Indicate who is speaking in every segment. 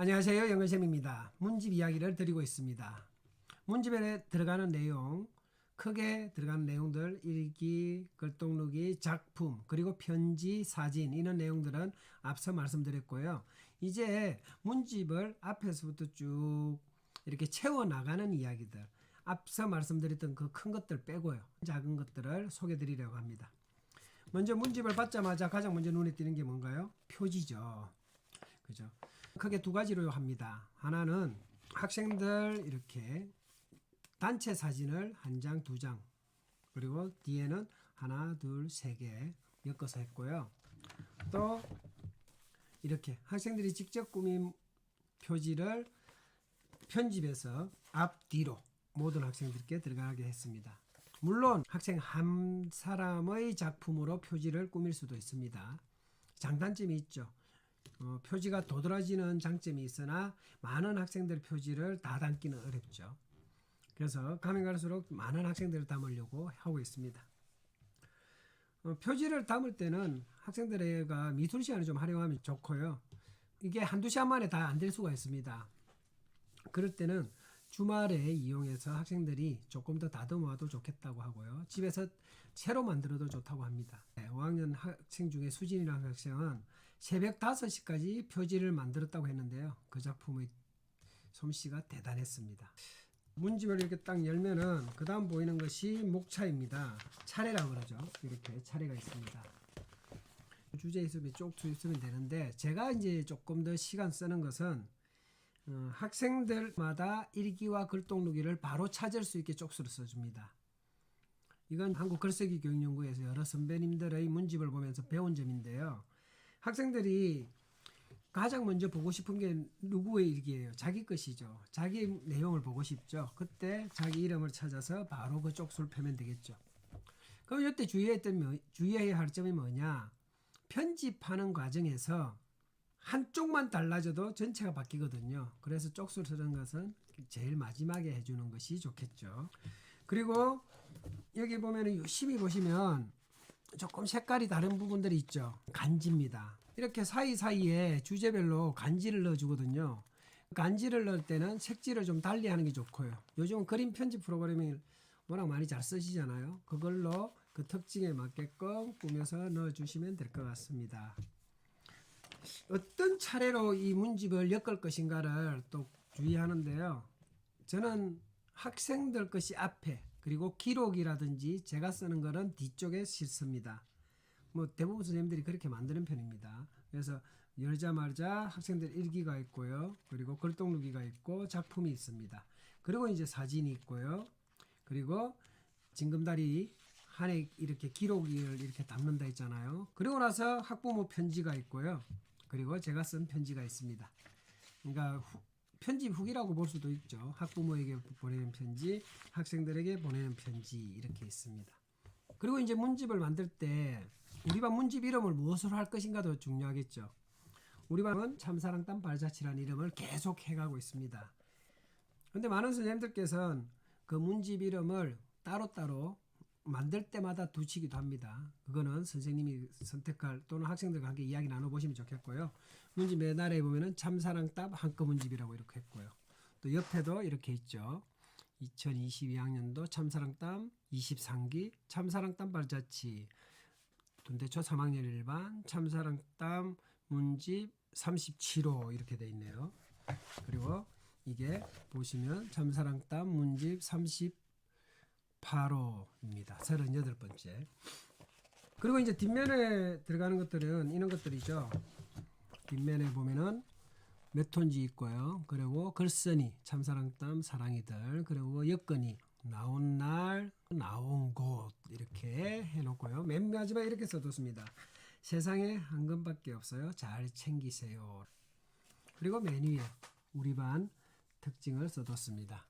Speaker 1: 안녕하세요. 영근쌤입니다. 문집 이야기를 드리고 있습니다. 문집에 들어가는 내용, 크게 들어가는 내용들, 일기, 글동루기, 작품, 그리고 편지, 사진 이런 내용들은 앞서 말씀드렸고요. 이제 문집을 앞에서부터 쭉 이렇게 채워 나가는 이야기들, 앞서 말씀드렸던 그 큰 것들 빼고요. 작은 것들을 소개해 드리려고 합니다. 먼저 문집을 받자마자 가장 먼저 눈에 띄는 게 뭔가요? 표지죠. 그죠? 크게 두 가지로 합니다. 하나는 학생들 이렇게 단체 사진을 한 장, 두 장, 그리고 뒤에는 하나, 둘, 세 개 엮어서 했고요. 또 이렇게 학생들이 직접 꾸민 표지를 편집해서 앞뒤로 모든 학생들께 들어가게 했습니다. 물론 학생 한 사람의 작품으로 표지를 꾸밀 수도 있습니다. 장단점이 있죠. 어, 표지가 도드라지는 장점이 있으나 많은 학생들 표지를 다 담기는 어렵죠. 그래서 가면 갈수록 많은 학생들을 담으려고 하고 있습니다. 어, 표지를 담을 때는 학생들에가 미술 시간을 좀 활용하면 좋고요. 이게 한두 시간 만에 다 안 될 수가 있습니다. 그럴 때는 주말에 이용해서 학생들이 조금 더 다듬어도 좋겠다고 하고요. 집에서 새로 만들어도 좋다고 합니다. 5학년 학생 중에 수진이라는 학생은 새벽 5시까지 표지를 만들었다고 했는데요. 그 작품의 솜씨가 대단했습니다. 문집을 이렇게 딱 열면은 그 다음 보이는 것이 목차입니다. 차례라고 그러죠. 이렇게 차례가 있습니다. 주제 있으면 쪽수 있으면 되는데 제가 이제 조금 더 시간 쓰는 것은 어, 학생들마다 일기와 글동루기를 바로 찾을 수 있게 쪽수를 써줍니다. 이건 한국 글쓰기 교육연구에서 여러 선배님들의 문집을 보면서 배운 점인데요. 학생들이 가장 먼저 보고 싶은 게 누구의 일기예요? 자기 것이죠. 자기 내용을 보고 싶죠. 그때 자기 이름을 찾아서 바로 그 쪽수를 펴면 되겠죠. 그럼 이때 주의했던 뭐- 주의해야 할 점이 뭐냐? 편집하는 과정에서 한쪽만 달라져도 전체가 바뀌거든요. 그래서 쪽수를 쓰는 것은 제일 마지막에 해주는 것이 좋겠죠. 그리고 여기 보면은 유심히 보시면 조금 색깔이 다른 부분들이 있죠. 간지입니다. 이렇게 사이사이에 주제별로 간지를 넣어주거든요. 간지를 넣을 때는 색지를 좀 달리 하는 게 좋고요. 요즘 그림 편집 프로그램이 워낙 많이 잘 쓰시잖아요. 그걸로 그 특징에 맞게끔 꾸며서 넣어주시면 될 것 같습니다. 어떤 차례로 이 문집을 엮을 것인가를 또 주의하는데요. 저는 학생들 것이 앞에 그리고 기록이라든지 제가 쓰는 거는 뒤쪽에 싣습니다. 뭐 대부분 선생님들이 그렇게 만드는 편입니다. 그래서 열자마자 학생들 일기가 있고요. 그리고 글동루기가 있고 작품이 있습니다. 그리고 이제 사진이 있고요. 그리고 징금다리 한 해 이렇게 기록을 이렇게 담는다 했잖아요. 그리고 나서 학부모 편지가 있고요. 그리고 제가 쓴 편지가 있습니다. 그러니까 후- 편집 후기라고 볼 수도 있죠. 학부모에게 보내는 편지, 학생들에게 보내는 편지 이렇게 있습니다. 그리고 이제 문집을 만들 때 우리 반 문집 이름을 무엇으로 할 것인가도 중요하겠죠. 우리 반은 참사랑 땀 발자취라는 이름을 계속 해가고 있습니다. 근데 많은 선생님들께서는 그 문집 이름을 따로따로 만들 때마다 두치기도 합니다. 그거는 선생님이 선택할 또는 학생들과 함께 이야기 나눠보시면 좋겠고요. 맨 아래에 보면은 참사랑땀 한꺼문집이라고 이렇게 했고요. 또 옆에도 이렇게 있죠. 2022학년도 참사랑땀 23기 참사랑땀 발자취 돈대초 3학년 1반 참사랑땀 문집 37호 이렇게 돼 있네요. 그리고 이게 보시면 참사랑땀 문집 38호입니다. 38번째. 그리고 이제 뒷면에 들어가는 것들은 이런 것들이죠. 뒷면에 보면은 몇 톤지 있고요. 그리고 글쓴이 참사랑땀 사랑이들 그리고 여건이 나온 날 나온 곳 이렇게 해놓고요. 맨 마지막에 이렇게 써뒀습니다. 세상에 한 건밖에 없어요. 잘 챙기세요. 그리고 맨 위에 우리 반 특징을 써뒀습니다.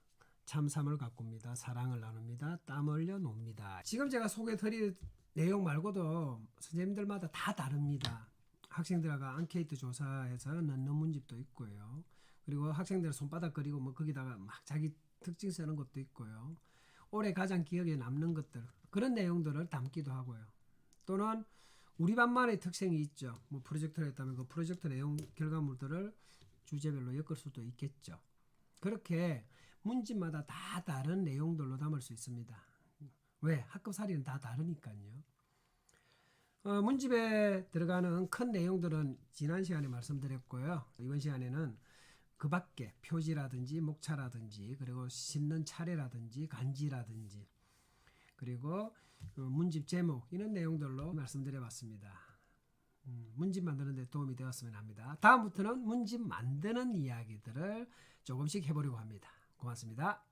Speaker 1: 참삼을 가꿉니다. 사랑을 나눕니다. 땀 흘려 놉니다. 지금 제가 소개드릴 내용 말고도 선생님들마다 다 다릅니다. 학생들과 앙케이트 조사해서 넣는 문집도 있고요. 그리고 학생들 손바닥 그리고 뭐 거기다가 막 자기 특징 쓰는 것도 있고요. 올해 가장 기억에 남는 것들 그런 내용들을 담기도 하고요. 또는 우리 반만의 특성이 있죠. 뭐 프로젝트를 했다면 그 프로젝트 내용 결과물들을 주제별로 엮을 수도 있겠죠. 그렇게 문집마다 다 다른 내용들로 담을 수 있습니다. 왜? 학급 사리는 다 다르니까요. 어, 문집에 들어가는 큰 내용들은 지난 시간에 말씀드렸고요. 이번 시간에는 그 밖에 표지라든지 목차라든지 그리고 싣는 차례라든지 간지라든지 그리고 어, 문집 제목 이런 내용들로 말씀드려봤습니다. 음, 문집 만드는 데 도움이 되었으면 합니다. 다음부터는 문집 만드는 이야기들을 조금씩 해보려고 합니다. 고맙습니다.